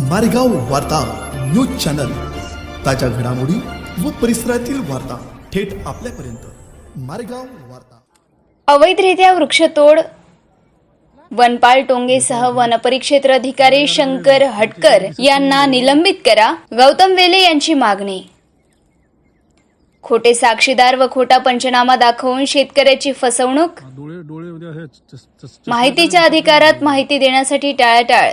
मारेगाव वार्ता news channel. ताज्या घडामोडी व परिसरातील वार्ता थेट आपल्यापर्यंत. मारेगाव वार्ता. अवैधरित्या वृक्षतोड वनपाल टोंगेसह वनपरिक्षेत्र अधिकारी शंकर हटकर यांना निलंबित करा गौतम वेले यांची मागणी. खोटे साक्षीदार व खोटा पंचनामा दाखवून शेतकऱ्याची फसवणूक? माहितीच्या अधिकारात माहिती देण्यासाठी टाळाटाळ.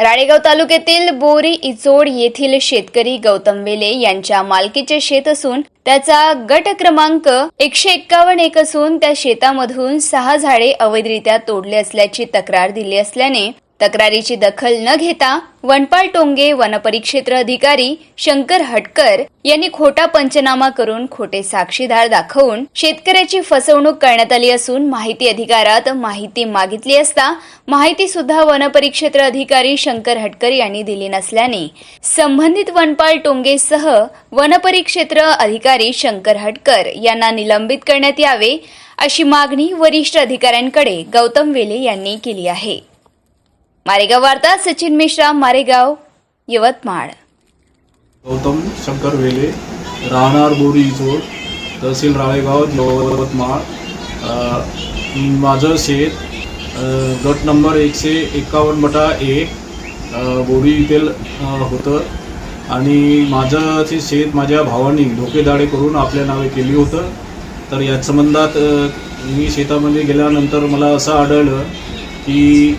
राळेगाव तालुक्यातील बोरी इचोड येथील शेतकरी गौतम वेले यांच्या मालकीचे शेत असून त्याचा गट क्रमांक एकशे एक्कावन्न एक असून त्या शेतामधून सहा झाडे अवैधरित्या तोडले असल्याची तक्रार दिली असल्याने तक्रारीची दखल न घेता वनपाल टोंगे वनपरिक्षेत्र अधिकारी शंकर हटकर यांनी खोटा पंचनामा करून खोटे साक्षीदार दाखवून शेतकऱ्याची फसवणूक करण्यात आली असून माहिती अधिकारात माहिती मागितली असता माहिती सुद्धा वनपरिक्षेत्र अधिकारी शंकर हटकर यांनी दिली नसल्याने संबंधित वनपाल टोंगेसह वनपरिक्षेत्र अधिकारी शंकर हटकर यांना निलंबित करण्यात यावे अशी मागणी वरिष्ठ अधिकाऱ्यांकडे गौतम वेले यांनी केली आहे. मारेगाव वार्ता सचिन मिश्रा मारेगाव यवतमाळ. गौतम शंकर वेले राहणार बोरी इचोड तहसील राळेगाव यवतमाळ. माझं शेत गट नंबर एकशे एकावन्न बटा एक बोरी येथील होतं. आणि माझं ते शेत माझ्या भावानी धोकेदाडे करून आपल्या नावे केली होतं. तर या संबंधात मी शेतामध्ये गेल्यानंतर मला असं आढळलं की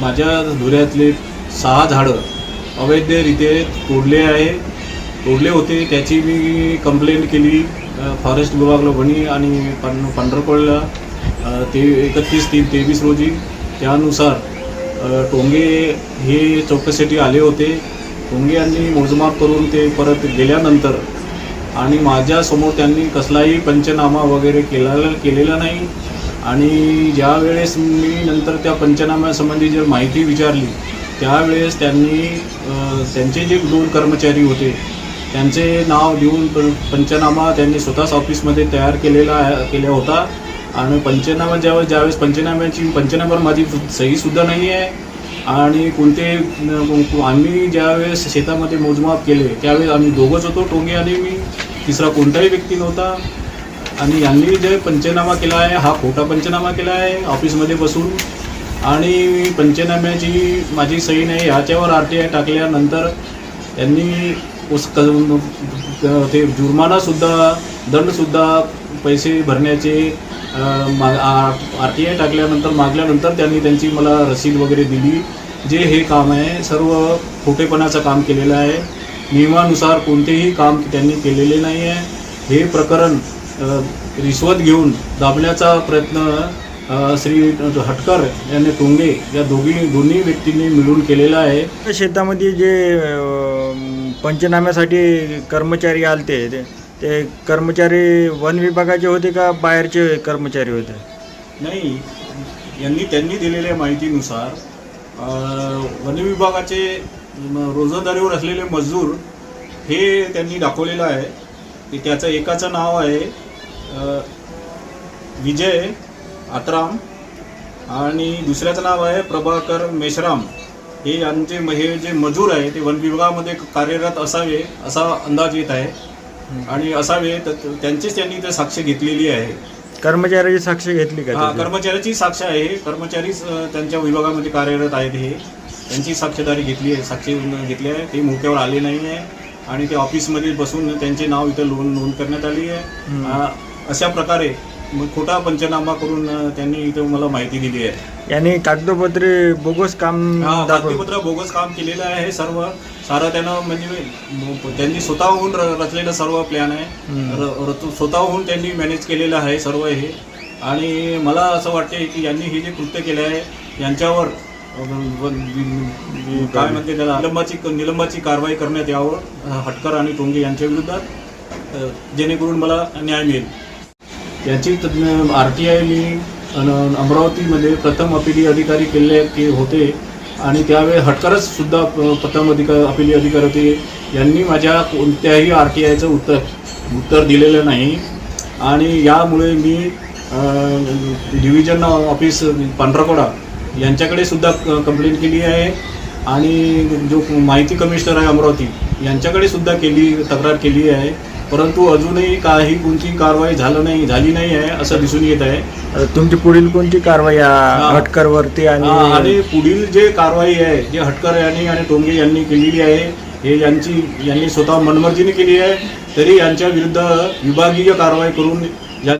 माझ्या धुऱ्यातले सहा झाडं अवैधरित्या तोडले आहे. तोडले होते त्याची मी कंप्लेंट केली फॉरेस्ट विभागला वणी आणि पां पांढरकोळला ते एकतीस तीन तेवीस रोजी. त्यानुसार टोंगे हे चौकशीसाठी आले होते. टोंगे यांनी मोजमाप करून ते परत गेल्यानंतर आणि माझ्यासमोर त्यांनी कसलाही पंचनामा वगैरे केला केलेला नाही. आणि ज्या वेळेस मी नंतर त्या पंचनाम्यासंबंधी जर माहिती विचारली त्यावेळेस त्यांनी त्यांचे जे दोन कर्मचारी होते त्यांचे नाव देऊन प- पंचनामा त्यांनी स्वतःच ऑफिसमध्ये तयार केलेला केला होता. आणि पंचनामा ज्यावेळेस ज्यावेळेस पंचनाम्याची पंचनाम्यावर माझी सहीसुद्धा नाही आहे. आणि कोणते आम्ही ज्यावेळेस शेतामध्ये मोजमाप केले त्यावेळेस आम्ही दोघंच होतो टोंगे आणि मी. तिसरा कोणताही व्यक्ती नव्हता. आणि यांनी जे पंचनामा केला आहे हा खोटा पंचनामा केला आहे ऑफिसमध्ये बसून. आणि पंचनाम्याची माझी सही नाही ह्याच्यावर आर टी आय टाकल्यानंतर त्यांनी उस क- ते जुर्मानासुद्धा दंडसुद्धा पैसे भरण्याचे आर टी आय टाकल्यानंतर मागल्यानंतर त्यांनी त्यांची मला रसीद वगैरे दिली जे हे काम आहे सर्व खोटेपणाचं काम केलेलं आहे. नियमानुसार कोणतेही काम त्यांनी केलेले नाही आहे हे प्रकरण रिश्वत घेऊन दाबण्याचा प्रयत्न श्री हटकर यांनी टोंगे या दोघी दोन्ही व्यक्तींनी मिळून केलेला आहे. शेतामध्ये जे पंचनाम्यासाठी कर्मचारी आलते ते ते कर्मचारी वन विभागाचे होते का बाहेरचे कर्मचारी होते? नाही यांनी त्यांनी दिलेल्या माहितीनुसार अ, वनविभागाचे म, रोजंदारीवर असलेले मजूर हे त्यांनी दाखवलेलं आहे. की त्याचं एकाचं नाव आहे विजय आत्राम आणि दुसऱ्याचं नाव आहे प्रभाकर मेश्राम. हे यांचे हे जे मजूर आहे ते वन विभागामध्ये कार्यरत असावे असा अंदाज येत आहे. आणि असावे तर त्यांचीच त्यांनी ते साक्ष घेतलेली आहे. कर्मचाऱ्याची साक्ष घेतली का हा? कर्मचाऱ्याची साक्ष आहे. कर्मचारीच त्यांच्या विभागामध्ये कार्यरत आहेत हे. त्यांची साक्षीदारी घेतली आहे साक्षी घेतली आहे. ते मोक्यावर आले नाही आहे. आणि ते ऑफिसमध्ये बसून त्यांचे नाव इथं नोंद नोंद करण्यात आली आहे. अशा प्रकारे मग खोटा पंचनामा करून त्यांनी इथं मला माहिती दिली आहे. यांनी कागदोपत्री बोगस काम हा कागदपत्र बोगस काम केलेलं आहे हे सर्व. सारं त्यानं म्हणजे त्यांनी स्वतःहून र- रचलेलं सर्व प्लॅन आहे. स्वतःहून त्यांनी मॅनेज केलेलं आहे सर्व हे. आणि मला असं वाटते की यांनी हे जे कृत्य केलं आहे यांच्यावर काय म्हणते त्याला निलंबाची निलंबाची कारवाई करण्यात यावं हटकर आणि टोंगे यांच्या अ, जेणेकरून मला न्याय मिळेल. याची आर टी आय मी अन- अमरावतीमध्ये प्रथम अपिली अधिकारी केले के होते. आणि त्यावेळी हटकरच सुद्धा प्रथम अधिकार अपिली अधिकारी होते. यांनी माझ्या कोणत्याही आर टी आयचं उत्तर उत्तर दिलेलं नाही. आणि यामुळे मी डिव्हिजन ऑफिस पांढरकोडा यांच्याकडे सुद्धा कंप्लेंट केली आहे. आणि जो माहिती कमिशनर आहे अमरावती यांच्याकडे सुद्धा केली तक्रार केली आहे. परंतु अजूनही काही कोणती कारवाई झालं नाही झाली नाही आहे असं दिसून येत आहे तुमची पुढील कोणती कारवाई या हा. हटकरवरती हा, आणि आणि पुढील जे कारवाई आहे जे हटकर यांनी आणि टोंगे यांनी केलेली आहे हे यांची यांनी स्वतः मनमर्जीने केली आहे तरी यांच्या विरुद्ध विभागीय कारवाई करून